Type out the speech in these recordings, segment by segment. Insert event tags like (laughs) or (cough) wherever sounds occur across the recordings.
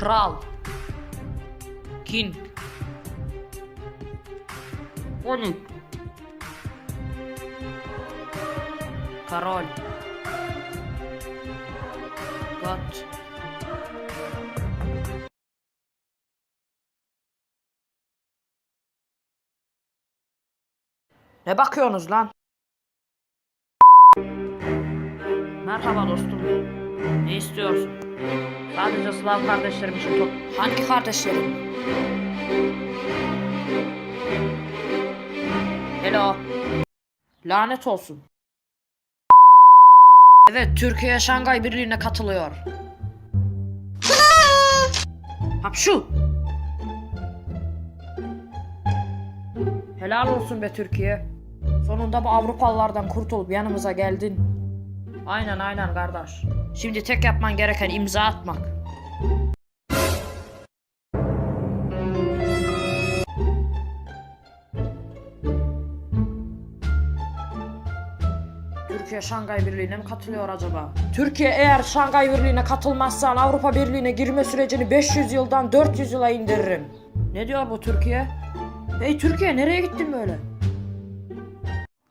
Kral. King. Konuk. Karol. God. Ne bakıyorsunuz lan? Merhaba dostum. Ne istiyorsun? Sadece Slav kardeşlerim için top... Hangi kardeşlerim? Hello. Lanet olsun. Evet, Türkiye Şangay Birliği'ne katılıyor. (laughs) Hapşu. Helal olsun be Türkiye. Sonunda bu Avrupalılardan kurtulup yanımıza geldin. Aynen aynen kardeş. Şimdi tek yapman gereken imza atmak. Türkiye Şangay Birliği'ne mi katılıyor acaba? Türkiye eğer Şangay Birliği'ne katılmazsan Avrupa Birliği'ne girme sürecini 500 yıldan 400 yıla indiririm. Ne diyor bu Türkiye? Hey Türkiye nereye gittin böyle?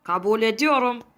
Kabul ediyorum.